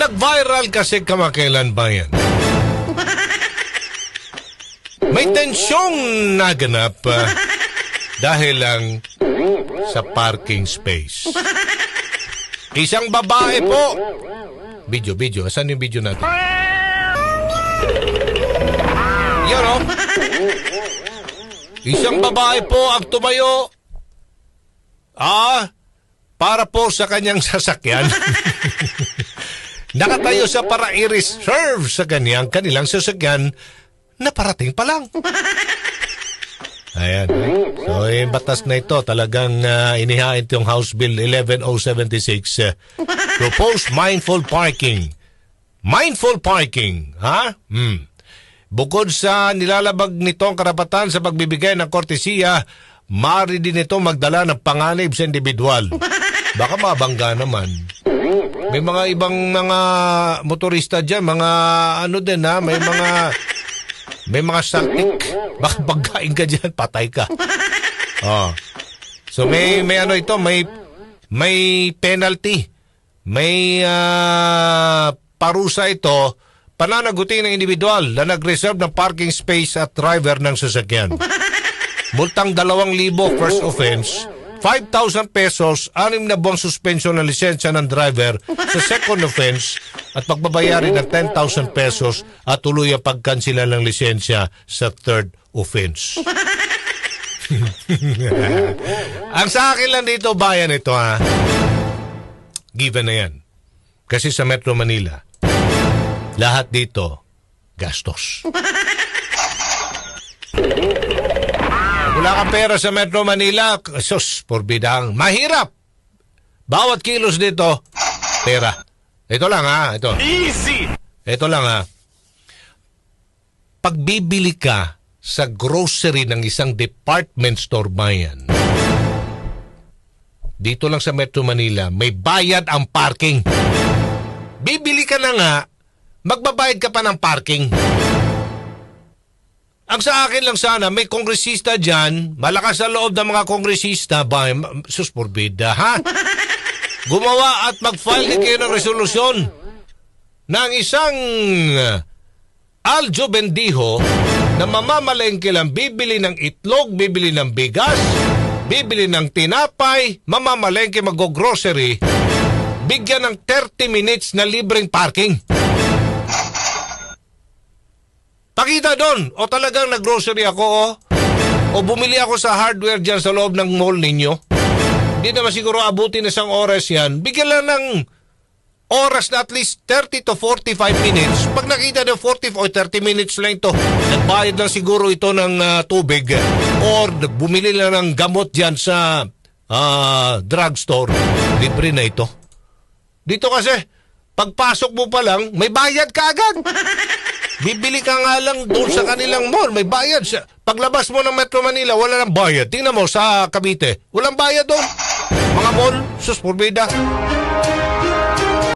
Nag-viral kasi kamakailan ba yan? May tensyong naganap ah, dahil lang sa parking space. Isang babae po. Video, video. Asan yung video natin? Yan o. Isang babae po ang tumayo. Ah, para po sa kanyang sasakyan. Nakatayo sa para i-reserve sa kanyang kanilang sasakyan na parating pa lang. Ayan. So, yung batas na ito talagang uh, inihain itong House Bill 11076 uh, Proposed Mindful Parking. Mindful Parking, ha? Hmm. Bukod sa nilalabag nito ang karapatan sa pagbibigay ng kortesiya, mari din ito magdala ng panganib sa individual. Baka mabangga naman. May mga ibang mga motorista dyan, mga ano din ha, may mga may mga saktik. Baka pagkain ka dyan, patay ka. Oh. So may may ano ito, may may penalty. May ah, parusa ito pananagutin ng individual na nag-reserve ng parking space at driver ng sasakyan. Multang 2,000 first offense, 5,000 pesos, anim na buwang suspension ng lisensya ng driver sa second offense at pagbabayarin ng 10,000 pesos at tuloy ang pagkansila ng lisensya sa third offense. ang sa akin lang dito, bayan ito ha. Given na yan. Kasi sa Metro Manila, lahat dito, gastos. Wala kang pera sa Metro Manila, sus, porbidang, mahirap. Bawat kilos dito, pera. Ito lang ha, ito. Easy! Ito lang ha. Pagbibili ka sa grocery ng isang department store bayan, dito lang sa Metro Manila, may bayad ang parking. Bibili ka na nga, magbabayad ka pa ng parking. Ang sa akin lang sana, may kongresista dyan, malakas sa loob ng mga kongresista, ba, sus porbida, ha? Gumawa at mag-file din kayo ng resolusyon ng isang Aljo Bendijo na mamamalengke lang bibili ng itlog, bibili ng bigas, bibili ng tinapay, mamamalengke mag-grocery, bigyan ng 30 minutes na libreng parking. Pakita doon, o talagang nag-grocery ako, o, o bumili ako sa hardware dyan sa loob ng mall ninyo. Hindi naman siguro abutin isang oras yan. Bigyan lang ng oras na at least 30 to 45 minutes. Pag nakita ng 40 or 30 minutes lang ito, nagbayad lang siguro ito ng ah, tubig or bumili lang ng gamot dyan sa ah, drugstore. Libre na ito. Dito kasi, pagpasok mo pa lang, may bayad ka agad. Bibili ka nga lang doon sa kanilang mall, may bayad siya. Paglabas mo ng Metro Manila, wala nang bayad. Tingnan mo sa Cavite, walang bayad doon. Mga mall, sus, porbida.